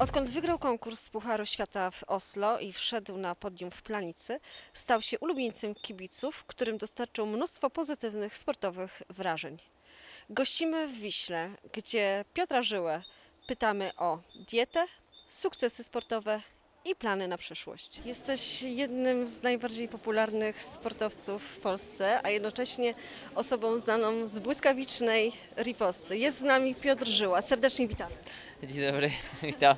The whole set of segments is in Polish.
Odkąd wygrał konkurs Pucharu Świata w Oslo i wszedł na podium w Planicy, stał się ulubieńcem kibiców, którym dostarczył mnóstwo pozytywnych sportowych wrażeń. Gościmy w Wiśle, gdzie Piotra Żyłę pytamy o dietę, sukcesy sportowe i plany na przyszłość. Jesteś jednym z najbardziej popularnych sportowców w Polsce, a jednocześnie osobą znaną z błyskawicznej riposty. Jest z nami Piotr Żyła. Serdecznie witamy. Dzień dobry, witam.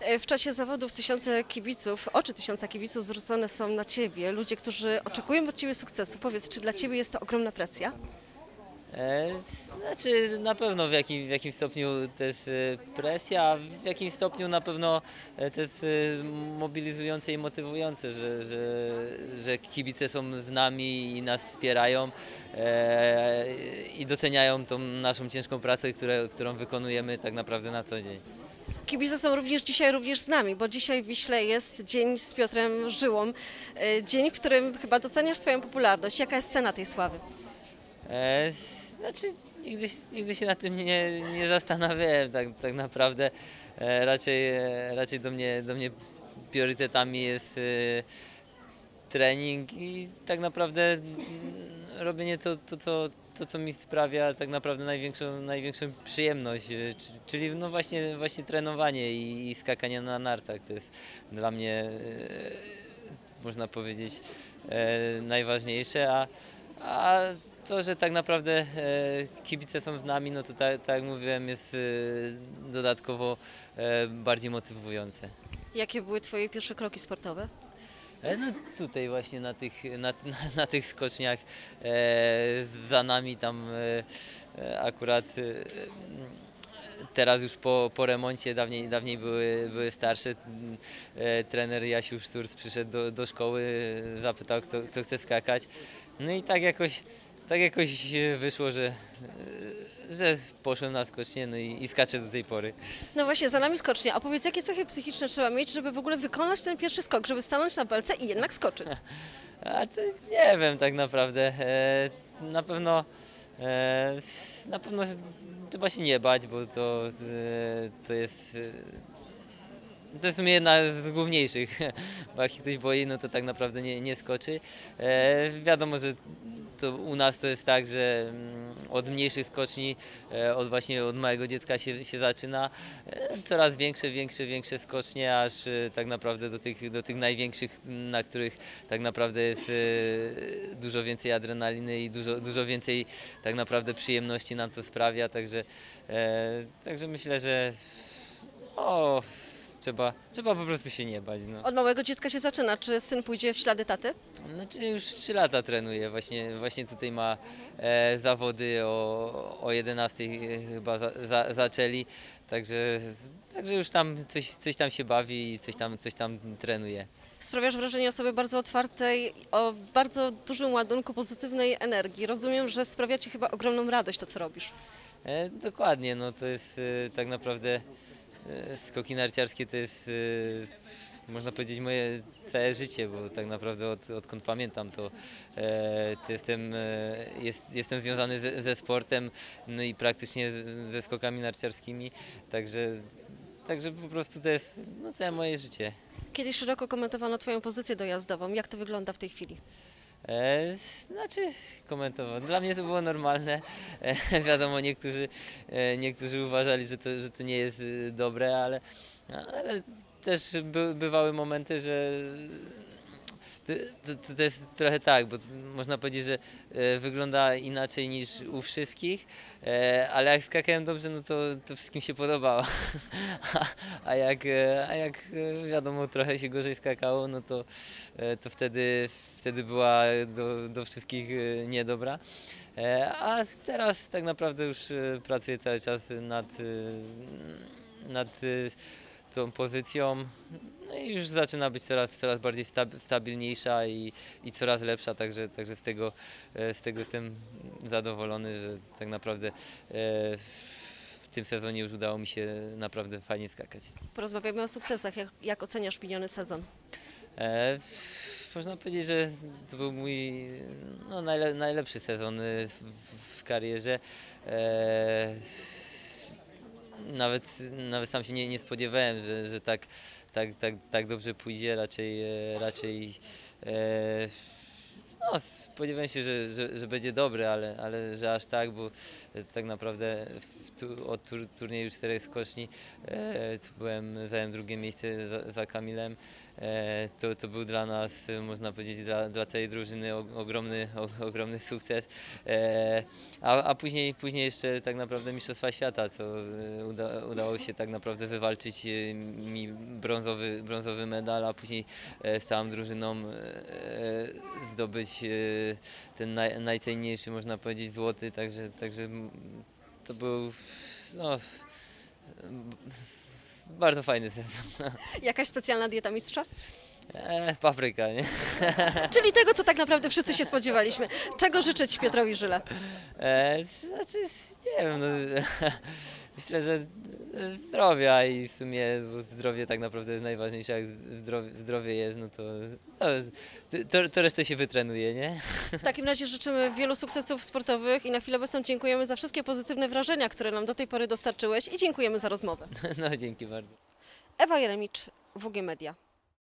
E, W czasie zawodów tysiące kibiców, oczy tysiąca kibiców zwrócone są na Ciebie. Ludzie, którzy oczekują od Ciebie sukcesu. Powiedz, czy dla Ciebie jest to ogromna presja? E, znaczy na pewno w jakim, w jakim stopniu to jest e, presja, w jakim stopniu na pewno e, to jest mobilizujące i motywujące, że, że, że kibice są z nami i nas wspierają i doceniają tą naszą ciężką pracę, które, którą wykonujemy tak naprawdę na co dzień. Kibice są również dzisiaj również z nami, bo dzisiaj w Wiśle jest dzień z Piotrem Żyłą. Dzień, w którym chyba doceniasz swoją popularność. Jaka jest cena tej sławy? E, znaczy nigdy, nigdy się nad tym nie, nie zastanawiałem tak, tak naprawdę. E, raczej, e, raczej do mnie, do mnie priorytetami jest trening i tak naprawdę mm, robienie to, to, co, to, co mi sprawia tak naprawdę największą, największą przyjemność, czy- czyli no właśnie, właśnie trenowanie i, i skakanie na nartach. To jest dla mnie, można powiedzieć, najważniejsze, a, a to, że tak naprawdę e, kibice są z nami, no to tak, tak jak mówiłem, jest e, dodatkowo e, bardziej motywujące. Jakie były Twoje pierwsze kroki sportowe? No tutaj właśnie na tych, na, na, na tych skoczniach za nami tam akurat teraz już po, po remoncie, dawniej, dawniej były, były starsze, trener Jasiu Szturc przyszedł do, do szkoły, zapytał kto, kto chce skakać. No i tak jakoś, tak jakoś wyszło, że, e, że poszłem na skocznię no i, i skaczę do tej pory. No właśnie, za nami skocznia. A powiedz, jakie cechy psychiczne trzeba mieć, żeby w ogóle wykonać ten pierwszy skok, żeby stanąć na belce i jednak skoczyć? A to nie wiem tak naprawdę. E, na pewno e, na pewno trzeba się nie bać, bo to, to jest to jest w sumie jedna z główniejszych, bo jak się ktoś boi, no to tak naprawdę nie, nie skoczy. Wiadomo, że to u nas to jest tak, że mm, od mniejszych skoczni, e, od właśnie od małego dziecka się, się zaczyna. E, Coraz większe, większe, większe skocznie, aż e, tak naprawdę do tych, do tych największych, na których tak naprawdę jest dużo więcej adrenaliny i dużo, dużo więcej tak naprawdę przyjemności nam to sprawia. Także, także myślę, że o, trzeba, trzeba po prostu się nie bać. No. Od małego dziecka się zaczyna. Czy syn pójdzie w ślady taty? Znaczy już 3 lata trenuje, właśnie, właśnie tutaj ma e, zawody o, o 11 chyba za, za, zaczęli, także, także już tam coś, coś tam się bawi i coś tam, coś tam trenuje. Sprawiasz wrażenie osoby bardzo otwartej, o bardzo dużym ładunku pozytywnej energii. Rozumiem, że sprawia Ci chyba ogromną radość to, co robisz. E, dokładnie, no to jest e, tak naprawdę e, skoki narciarskie to jest e, można powiedzieć moje całe życie, bo tak naprawdę od, odkąd pamiętam to, e, to jestem, e, jest, jestem związany ze, ze sportem no i praktycznie ze skokami narciarskimi, także, także po prostu to jest no, całe moje życie. Kiedyś szeroko komentowano Twoją pozycję dojazdową. Jak to wygląda w tej chwili? E, znaczy komentował. Dla mnie to było normalne. E, wiadomo, niektórzy, e, niektórzy uważali, że to, że to nie jest dobre, ale, ale też by, bywały momenty, że to, to, to jest trochę tak, bo można powiedzieć, że e, wygląda inaczej niż u wszystkich, e, ale jak skakałem dobrze, no to, to wszystkim się podobało. A, a, jak, e, a jak e, wiadomo, trochę się gorzej skakało, no to, e, to wtedy, wtedy była do, do wszystkich niedobra. A teraz tak naprawdę już pracuję cały czas nad, nad tą pozycją. No i już zaczyna być coraz, coraz bardziej stab- stabilniejsza i, i coraz lepsza, także, także z, tego, e, z tego jestem zadowolony, że tak naprawdę e, w tym sezonie już udało mi się naprawdę fajnie skakać. Porozmawiamy o sukcesach. Jak, jak oceniasz miniony sezon? E, można powiedzieć, że to był mój no, najle, najlepszy sezon y, w, w karierze. E, nawet, nawet sam się nie, nie spodziewałem, że, że tak, tak, tak, tak dobrze pójdzie. Raczej, e, raczej e, no, spodziewałem się, że, że, że będzie dobre, ale, ale że aż tak, bo e, tak naprawdę tu, od tur, turnieju czterech skoczni byłem, zająłem drugie miejsce za, za Kamilem. E, to, to był dla nas, można powiedzieć, dla, dla całej drużyny ogromny, ogromny sukces. E, a, a później, później jeszcze tak naprawdę Mistrzostwa Świata, co e, uda, udało się tak naprawdę wywalczyć mi brązowy, brązowy medal, a później z całą drużyną zdobyć ten naj, najcenniejszy, można powiedzieć, złoty, także, także to był no, bardzo fajny sezon. Jakaś specjalna dieta mistrza? E, papryka, nie? Czyli tego, co tak naprawdę wszyscy się spodziewaliśmy. Czego życzyć Piotrowi Żyle? E, znaczy, nie wiem, no, myślę, że zdrowia i w sumie zdrowie tak naprawdę jest najważniejsze, jak zdrowie, zdrowie jest, no to, no, to, to resztę się wytrenuje, nie? W takim razie życzymy wielu sukcesów sportowych i na chwilę obecną dziękujemy za wszystkie pozytywne wrażenia, które nam do tej pory dostarczyłeś i dziękujemy za rozmowę. No dzięki bardzo. Ewa Jeremicz, WG Media.